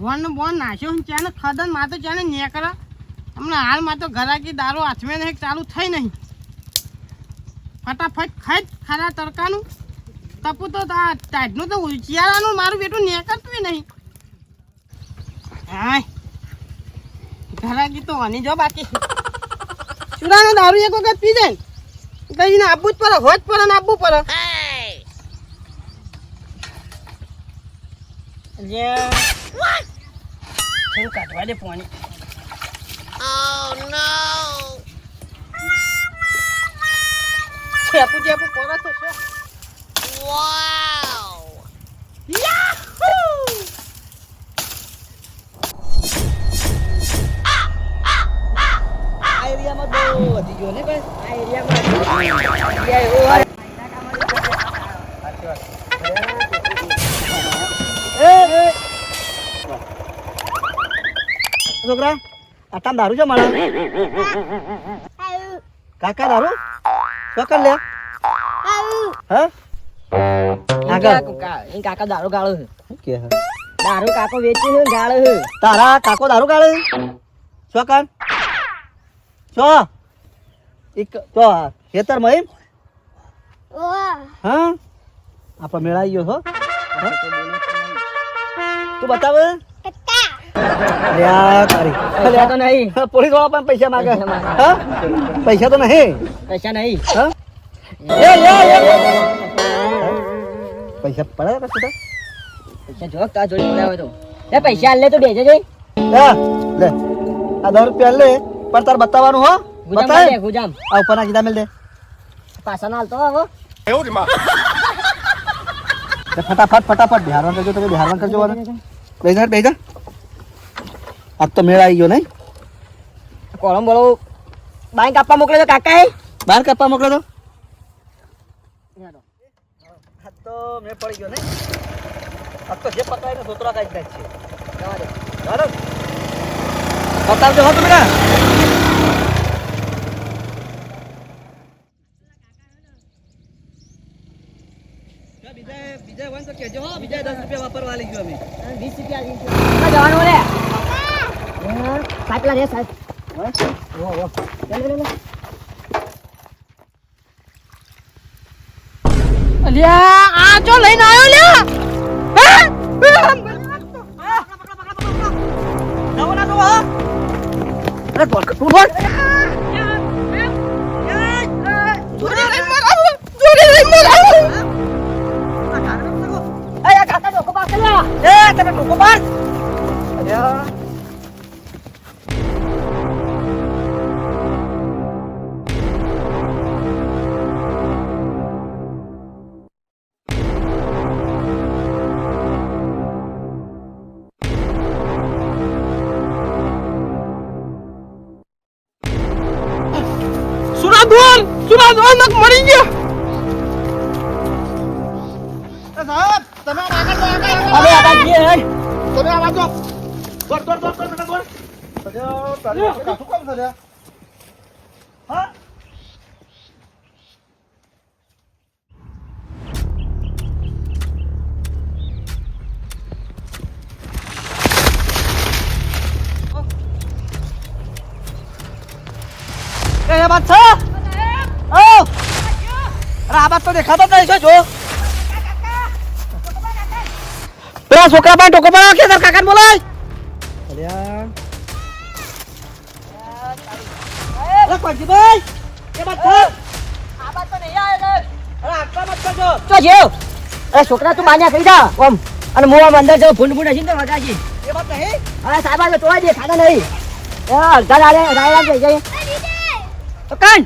બોન બોન નાખ્યો ને ચાને ખદનમાં તો ચાને નીકળે હમણાં હાલમાં તો ઘરાકી દારૂ હાથમે નહીં, ચાલુ થઈ નહીં. ફટાફટ ખાઈ ખરા તડકાનું. તપુ તો ટાઈટનું તો ઉચિયારાનું મારું બેટું નીકળતું નહીં. હાય. ઘરાકી તો હની જો બાકી. ચૂડાનો દારૂ એક વખત પી જાય ને. આપવું જ પડે હોજ પડે ને આપવું પડે. અલ્યા થોડું કાઢવા દે પાણી ચેપુ ચેપુ પોરા તો છે યાહૂ! આ એરિયામાં બહુ વધી ગયો ને ભાઈ. આ એરિયામાં છોકરા? આટામ દારૂ છે મારા? કાકા દારૂ? ચોકન લે. હા? કાકા દારૂ ગાળો છે. શું કે હે? દારૂ કાકો વેચે છે ગાળો છે. તારા કાકો દારૂ ગાળે ચોકન ચો એક ચો ખેતરમાં હા? આપણે મેળાઈ ગયો છો. તું બતાવે. પૈસા તો નહીં. પોલીસવાળા પણ પૈસા માંગે. પૈસા માંગે. હા? પૈસા તો નહીં? પૈસા નહીં. પૈસા પડે કે પૈસા જો તાર જોડે પડ્યા તો. એ પૈસા આલે તો બેજે જઈ. લે આ દસ રૂપિયા લે. પણ તાર બતાવવાનું હો. બતાય. ગુજામ. આ ઉપર ના કીધા મેલ દે. પાછા ના હાલતો હવે લે, ફટાફટ ફટાફટ. બિહારવાન કરજો તમે બિહારવાન કરજો બેજા બેજા આજ તો મેળ આવી ગયો નહીં? કોલમ બોલો. બાઈક કાપવા મોકલે તો કાકા એ બહાર કાપવા મોકલે તો? તો મેળ પડી ગયો નહીં. આજ તો જે પકડાય ને સોતરા કાઢી નાખ છે ચાલો બતાવજો હો તમે બીજા બીજા વન તો કહેજો બીજા દસ રૂપિયા વાપરવા લઈ ગયો અમે. વીસ રૂપિયા વીસ રૂપિયા. જવાનું રે સાહેબ પેલા રે સાહેબ ઓ ઓ ચાલ લે લે અલ્યા આ જો લઈને આવ્યો લ્યા હે? નવો ના નવો હા અરે કોલ તું બોલ જોડે દોન સુરા દોન નક મરી ગયો. સાહેબ તમે આગળ તો આગળ હવે આ બાજુ હે? તમે આ દોડ દોડ દોડ દોડ દોડ અલ્યા તારી કાઠું કામ છે હા? એ વાત છે? ઓ અરે આ બાત તો દેખાતો જ નહીં જો પેલા છોકરા પાસે ટોકો પાડો કે તાર કાકાને બોલાય અલ્યા અરે કોજીભાઈ એ બાત છે આ બાત તો નહીં આવે અરે આટલા મત કરજો તો જેવ. અરે છોકરા તું બાન્યા કરી જા. ઓમ. અને હું અંદર જાઉં ભૂંડ ભૂંડ હસીને વગાજી. એ બાત નહીં? અરે સાહેબ આજે તોય દે ખાતા નહીં. એ અડધા રાડે રાડે જઈ તો કાન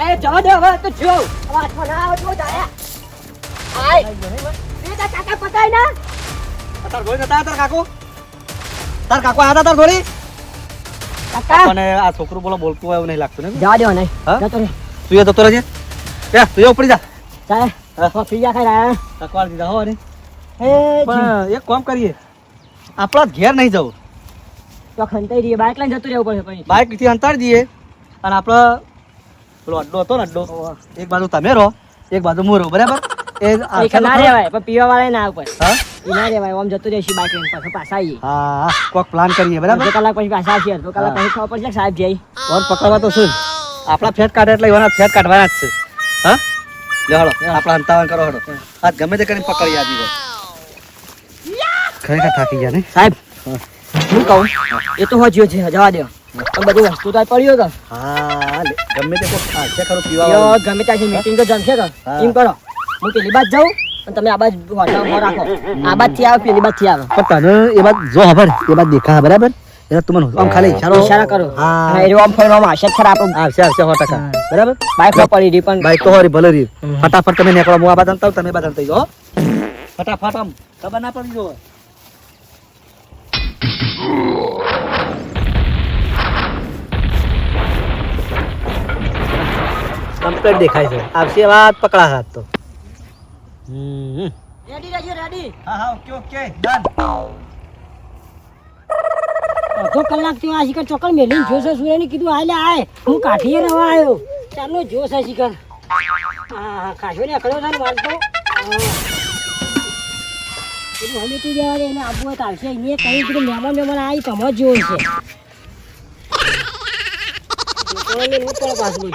સાહેબ જવા દે હવે તો જો ના આવે આય એ તાર કાકા પકડાય ના. તાર જોઈ નતા તાર કાકો? તાર કાકો આયા તાર જોડી કાકા. મને આ છોકરું બોલો બોલતું હોય એવું નહીં લાગતું ને જવા દો નહીં. હા? જતો રે. તું એ જતો રહેજે. એ તું એ ઉપડી જા. હા. હો પીઝા ખાઈ રહ્યા દીધા હો ને પણ એક કામ કરીએ. આપણા ઘેર નહીં જવું. તો ખંતાઈ દઈએ બાઇક લઈને જતું રહેવું પડશે પછી. બાઇકથી અંતાડી દઈએ અને આપણે પેલો અડ્ડો હતો ને અડ્ડો એક બાજુ તમે રહો એક બાજુ હું રહું બરાબર? એ ના રહેવાય પણ પીવા વાળા ના ઉપર હા? ના રહેવાય આમ જતું રહેશે બાઇક લઈને પાછો પાછા આવીએ. હા કોક પ્લાન કરીએ બરાબર? અડધો કલાક પછી પાછા અડધો કલાક પછી ખબર પડશે સાહેબ જઈ ઓન પકડવા તો શું? આપણા ફેટ કાઢે એટલે એવાના ફેટ કાઢવાના જ છે. હા? લે હળો આપણા હંતાવન કરો આ ગમે તે કરીને પકડી આજી ખરેખર થાકી ગયા ને? સાહેબ હું. કહું એ તો હોજ્યો છે જવા દો. પણ બધી વસ્તુ તો પડ્યો તો. હા ગમે તે કોઈ ખાશે પીવા ગમે ત્યાંથી મીટિંગ તો જમશે તો. એમ કરો. હું પેલી બાદ જાઉં અને તમે આ બાજુ હોટલમાં રાખો. આ બાદથી આવે પેલી બાદથી આવે. પણ તને એ બાદ જો ખબર એ બાદ દેખા બરાબર? એટલે તું આમ ખાલી ઈશારો ઈશારા કરો. હા. એ આમ ફરીને આવશે ખરા આપણું આવશે આવશે સો ટકા. બરાબર? બાઇકમાં પડી રહી પણ. બાઈક તો હોરી ભલે રી ફટાફટ તમે નીકળો હું આ બાદ અંતાવ તમે બાદ અંતાઈ જાઓ ફટાફટ આમ. ખબર ના પડી જો કમ્પ્લેટ દેખાય છે. આવશે વાત પકડા હાથ તો. રેડી રહેજો રેડી હા હા ઓકે ઓકે ડન અડધો કલાક થયો આ શિખર ચોકડ મેલીને જોશે સૂર્યને કીધું હાલે આય હું કાઠીએ રહેવા આવ્યો ચાલો જોશ આ શિખર. હા હા કાઠો ને અકડ્યો છે વાત તો. બધું હમી તું જવા દે એને આપવું હોય તો આવશે એને કહ્યું કીધું મહેમાન મહેમાન આવી કમો જ જોવું છે. પાછું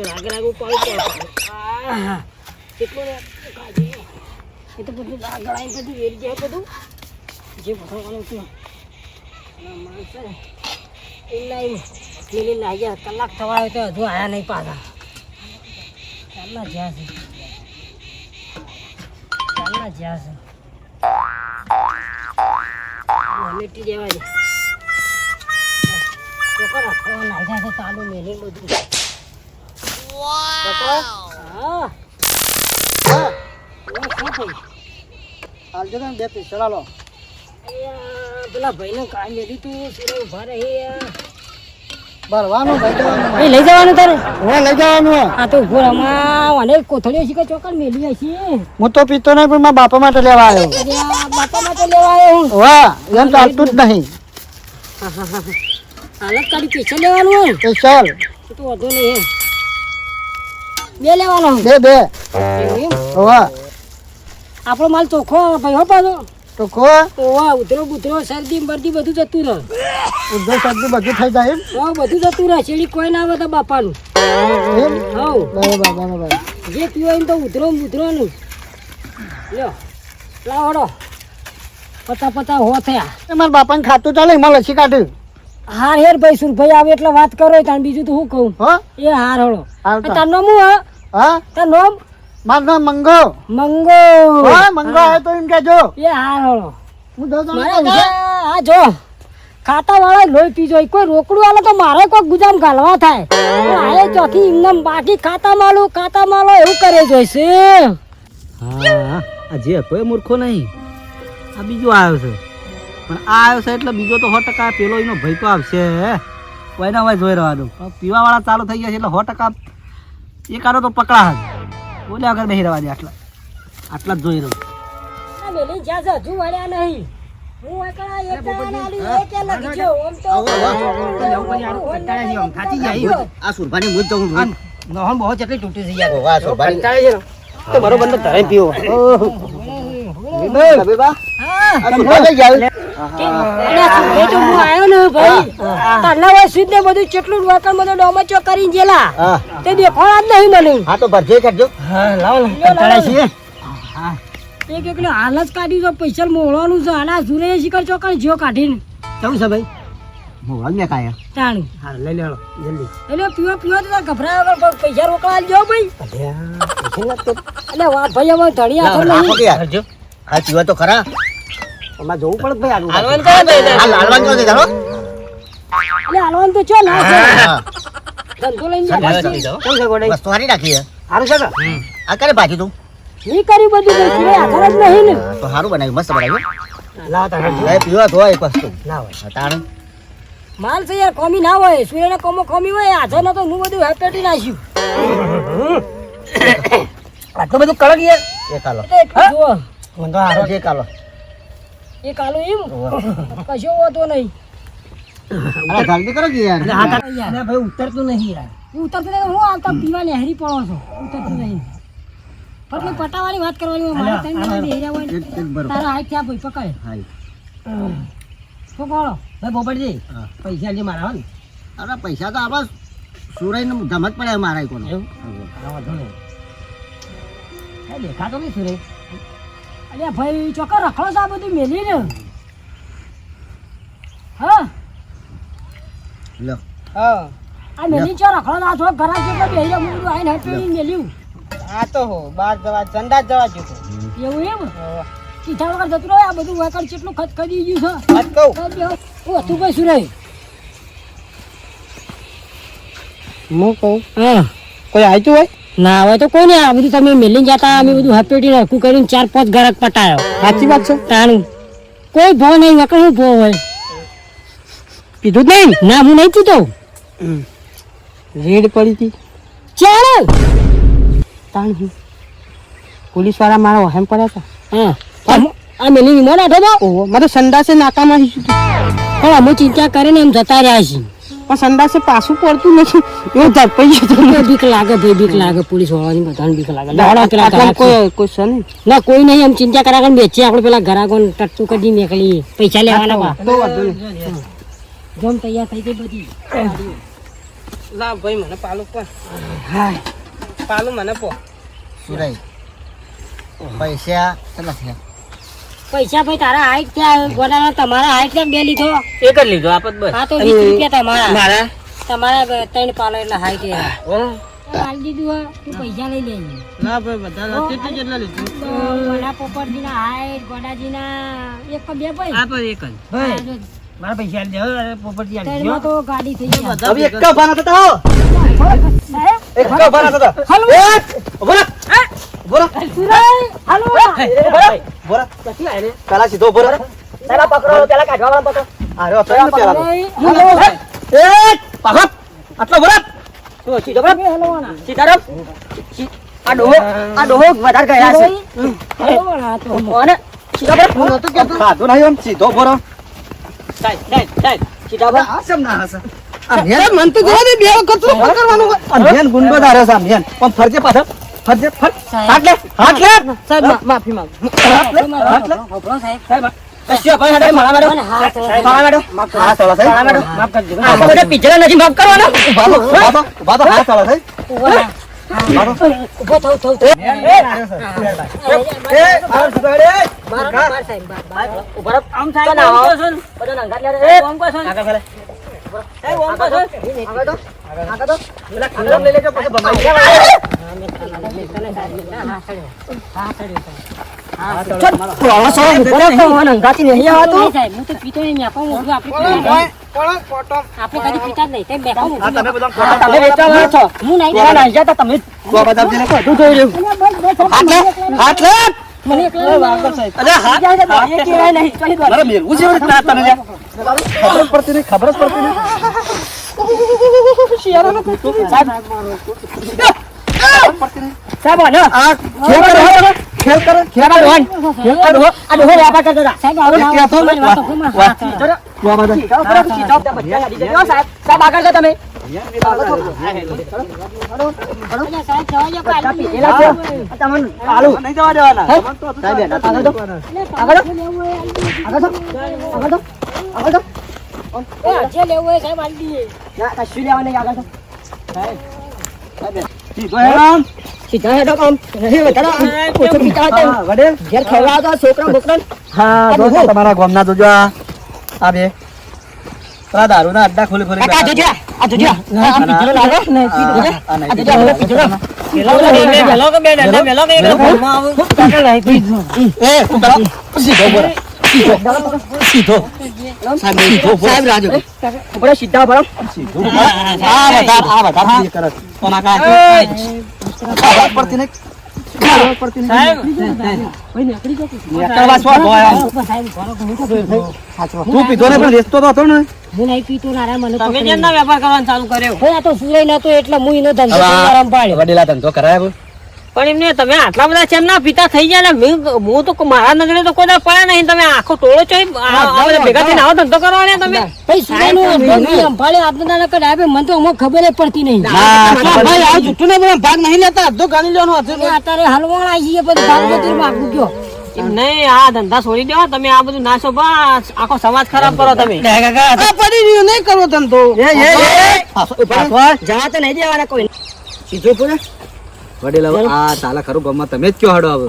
તો રાગે રાગે ઉપાડવું પડે કેટલું રે બધું રાગ આવીને બધું જાય બધું. જે ભરવાનું હતું માણસ એ પેલી લાગ્યા, કલાક થવા આવ્યો તો હજુ આયા નહીં પાછા. ચાલના જ્યાં છે. ચાલના જ્યાં છે. મીટી દેવા દે નાખ્યા છે ચાલુ મેલી બધું? હા હાલજો બે પૈસા પેલા ભાઈને કામ મેલી તું સુરે ઊભા રહે ભરવાનું ભાઈ એ લઈ જવાનું તારે હું લઈ જવાનું આ તો ઊભો રમા અને કોથળીઓ કે ચોકડ મેલી હશે હું. તો પીતો નહીં પણ મારા બાપા માટે લેવા આવ્યો બાપા માટે લેવા આવ્યો હું વાહ એમ ચાલતું જ નહીં હાલત કાઢી પૈસા લેવાનું. હોય તો તો વધુ નહીં. બે લેવાનો બે બે. એવું આપણો માલ ચોખ્ખો ભાઈ હો પાછો. કો ઓવા ઉધરો બુધરો શરદી બરદી બધું જતું રહે. ઉધરો શરદી બધું થઈ જાય હા બધું જતું રહે છેડી કોઈ ના આવે તો બાપાનું. હવ. બરોબર બરોબર. જે પીવો એમ તો ઉધરો નું લ્યો લાવડો પતા પતા હો થયા. મારા બાપાને ખાતું ચાલે એમાં લસી કાઢ્યું. હાર હેર ભાઈ સુરભાઈ આવે એટલે વાત કરો તાણ બીજું તો હું કહું? હો? એ હાર હળો. તાર નામ હું. હા? તાર નામ? મારું નામ મંગો. મંગો. હા મંગો આવે તો એમ કેજો એ હા હળો હું દસ મારે આ આ જો. ખાતા વાળા લોહી પીજો. કોઈ રોકડું આલે તો મારે કોઈ ગુજામ ગાલવા થાય. આએ ચોથી એમને બાકી ખાતા માલો ખાતા માલો એવું કરે જોઈશે હા આ જે કોઈ મૂર્ખો નહીં. આ બીજો આવ્યો છે. પણ આ આવ્યો છે એટલે બીજો તો સો ટકા પેલો એનો ભય તો આવશે કોઈના હોય જોઈ રહેવા દઉં પીવા વાળા ચાલુ થઈ ગયા છે એટલે સો ટકા એક આરો તો પકડા હશે બોલ્યા વગર બેસી રહેવા દે આટલા આટલા જ જોઈ રહ્યો વેલી જ્યાં હજુ વળ્યા નહીં હું એકલા એક આલી, એક એ. આમ આ સુરભાની મુજ નોહમ બહુ તૂટી થઈ તો તે હા કરજો. એક એકને હાલ જ કાઢી તો પૈસા મોળવાનું છે. આના સુરે શિખર ચોકડ જ્યો કાઢીને. કેવું છે ભાઈ? હું વાગ ને કાયા તાણું. હા લઈ લેલો જલ્દી. એટલે પીવા પીવા તો ગભરાયા વગર પૈસા રોકડા આલજો ભાઈ. એટલે વાહ ભાઈ અમારે ધણી હાથો નહીં. હા પીવા તો ખરા. અમારે જોવું પડે ભાઈ આનું. હાલવાનું કયા ભાઈ હા લાલવાન છે? જાણો એટલે હાલવાનું તો ચો ના ધંધો લઈને જા કેમ છે ગોડે બસ હારી રાખી છે સારું છે ને આ કરે ભાજી તું. ની કરી બધું કઈ પીવા આખર જ નહીં ને. તો સારું બનાવ્યું મસ્ત બનાવ્યું. લા તારે પીવા તો હોય એક વસ્તુ. હોય. તાણ માલ છે યાર કોમી ના હોય. સૂર્યને કોમો કોમી હોય હાથો તો હું બધું હેપેટી નાખ્યું. આટલું બધું કડક યાર. એ કાલો મને તો હારો છે કાલો એ કાલો એમ? કશો હોતો નહીં. અરે જલ્દી કરો કે યાર? યાર. ભાઈ ઉતરતું નહીં યાર. ઉતરતું નહીં હું આવતા પીવા નહેરી પડો છો? ઉતરતું નહીં. પણ પટાવાની વાત કરવાની મારે બેહી રહ્યા હોય એક એક ને બરોબર. તારા હાથ થયા ભાઈ પકડે. હા શું કહો ભાઈ Ah. પૈસા જે મારા ને. અરે પૈસા તો આપણા સુરઈ ને ગમત પડે મારા કોનો. દેખાતો નહીં સુરે અલ્યા ભાઈ ચોક્કસ રખડો છે આ બધું મેલી ને હા? લો. હા. આ મેલી ચો રખડો ના થોડો ઘરા જેટલો બેહી રહ્યો હું બધું આઈને હટી મેલ્યું. આ તો હો બાર જવા જંડા જવા જો એવું એમ? કીધા વગર જતું રહ્યો આ બધું વેકડ જેટલું ખત ખરી ગયું વાત કહું? છે તો બેહો. ઓ તું કઈ સુરે હું કહું? હા. કોઈ આવ્યું હોય? ના હવે તો કોઈ નહીં આ બધું તમે મેલીને જતા અમે બધું હપેટી હરખું કરીને ચાર પાંચ ગરક પટાયો. સાચી વાત છે. તાણું. કોઈ ભો નહીં વકર હું ભો હોય? પીધું જ નહીં? ના હું નહીં પીતો રેડ પડી હતી. ચાલ. તાણ હું? પોલીસવાળા મારા વહેમ પડ્યા હતા. હા. આ- મેલી નાઠો તો ઓહો મારે સંડાસે નાકામાં પણ અમે ચિંતા કરીને એમ જતા રહ્યા છીએ. પણ સંડાસે પાછું પડતું નથી. એ ધરપાઈ જતો બીક લાગે ભાઈ બીક લાગે પોલીસ વાળાની બધાને બીક લાગે. લાડો પેલા. કોઈ કોઈ છે નહીં. ના કોઈ નહીં એમ ચિંતા કરા કરીને બેચી આપણે પેલા ઘરાકોને ટટ્ટુ કરી નીકળી પૈસા લેવાના જમ તૈયાર થઈ ગઈ બધી. લાવ ભાઈ મને પાલું પણ હા પાલું મને પો. સુરાઈ. પૈસા થયા? પૈસા ભાઈ તારા હાઈટ ત્યાં ગોડાના તમારા હાઈટ ત્યાં બે લીધો? એક જ લીધો આપત બસ. હા તો વીસ રૂપિયા તમારા. મારા? તમારા ત્રણ પાલો એટલે હાઈટ એ હાલ દીધું તું પૈસા લઈ લેજે ના ભાઈ બધા કેટલા કેટલા લીધું? તો ગોડા પોપટજીના હાઈટ ગોડાજીના એક બે ભાઈ? આ પર એક જ. ભાઈ મારા પૈસા લઈ જાવ પોપટજી આવી ગયો તો ગાડી થઈ ગઈ બધા હવે એક કા ભાના થતા હો. એક કા ભાના થતા. હલો. બોલા બોલા હાલો. બોલા પેલા સીધો બોલા પેલા પકડો પેલા કાઢવા વાળા પકડો. અરે તો પેલા એ પાછો આટલો બોલા તો સીધો બોલા હાલો સીધા રહો. આ ડોહો આ ડોહો વધારે ગયા છે. અને સીધો હું કેતો ખાધો નહીં એમ સીધો આ સમ ના હશે? આ મેન મન તો જોવા દે બે વખત તો પકડવાનું હોય. ગુંડો ધારે છે પણ ફરજે પાછળ. ફરજે ફટ. હાથ લે હાથ લે સાહેબ માફી માંગુ. સાહેબ. દો ઊભા ઊભા ઊભા સાહેબ. ઊભો ઊભા સાહેબ હાથ લે હાથ લે મને સાહેબ નહીં. ખબર જ પડતી નહીં. ખબર જ સાહેબ આને આ ખેલ કરે ખેલ કરે ખેલ કરે ખેલ આ આ ડોહો વ્યાપાર કરતા હતા સાહેબ આવું કહેતો મારી વાત તો ખોમાં. હા, ચાલો. ગોબા દાબજી. સાહેબ સાહેબ આગળ જાઓ સાહેબ દો. સાહેબ આગળ જાઓ. જે દે. આગળ આગળ આગળ જાઓ. એ, જે લેવું હોય સાહેબ આલી દઈએ. ના, કશું નહીં આગળ તું? સીધો. સાહેબ. રાજો આપણે સીધા ભરો આ વધાર આ વધાર બીજે કરે છે. તો ના કાંઈ. આ પડતી નહીં. આ પડતી નહીં. સાહેબ ભાઈ નીકળી ગયો નીકળવા શું હોય આમ? સાહેબ ભરો કે હું તો તું પીધો ને પણ વેચતો હતો ને હું નહીં પીતો નારા મને તમે જેમના વેપાર કરવાનું ચાલુ કર્યો તો સુરાઈ નતો એટલે હું એનો ધંધો આરામ પાડ્યો વડીલા ધંધો કરાય. પણ એમને તમે આટલા બધા ચેમ ના પિતા થઈ ગયા હું તો મારા નજરે તો કોઈ પડ્યા નહીં. તમે આખો ટોળો છો ભેગા થઈને આવો ધંધો કરવા ને તમે. ભાઈ સુરાઈ નું ધંધો સંભાળ્યો આપણે દાડા કદાચ આવે મને તો અમુક ખબર પડતી નહીં. ભાઈ આ જુઠ્ઠું ને બધા ભાગ નહીં લેતા. અડધો ગાલી લેવાનો હતો અત્યારે હલવાણ આવી ગયો પછી ભાગ બધું માગું ગયો નહીં આ ધંધા છોડી દેવા તમે આ બધું નાશો બસ આખો સમાજ ખરાબ કરો તમે. પડી રહ્યું નહીં કરો ધંધો. જવા તો નહીં દેવાના કોઈ. સીધું પૂરે વડીલા આ ચાલે ખરું ગમમાં તમે જ કયો હાડો આવો?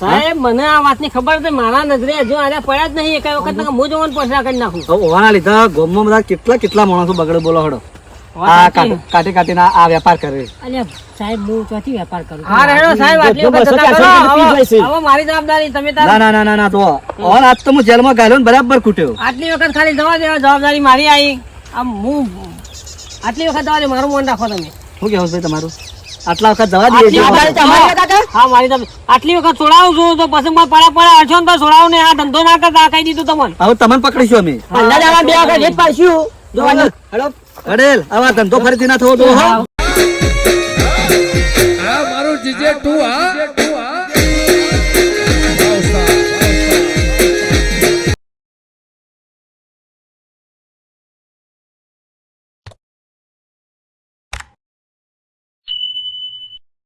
સાહેબ મને આ વાતની ખબર છે મારા નજરે હજુ આને પડ્યા જ નહીં. એકાઈ વખત હું જોવાનું પછડા કરી નાખું. હવે ઓવાના લીધા ગોમમાં બધા કેટલા કેટલા માણસો બગડે બોલો હડો. આ કાઢી કાઢી આ વેપાર કરે. અલ્યા સાહેબ હું ચોથી વેપાર કરું? હા રેડો સાહેબ આટલી વખત કરો હવે- હવે મારી જવાબદારી તમે તાર ના ના ના ના ના તો ઓન આજ તો હું જેલમાં ગાલ્યો ને બરાબર કૂટ્યો આટલી વખત ખાલી જવા દેવા જવાબદારી મારી આવી. આમ હું આટલી વખત જવા મારું મન રાખો તમે. શું કેવું ભાઈ તમારું? આટલા વખત જવા દઈએ? હા મારી તમે આટલી વખત છોડાવું છું તો પછી મારા પડા પડા અડશો ને તો છોડાવું ને આ ધંધો ના કરતા કઈ કહી દીધું તમને. હવે તમને પકડીશું અમે. બે વખત રેત પાડશું. જોવાનું. અડેલ આવા ધંધો ફરીથી ના થવો તો હો મારું જીજે ટુ હા.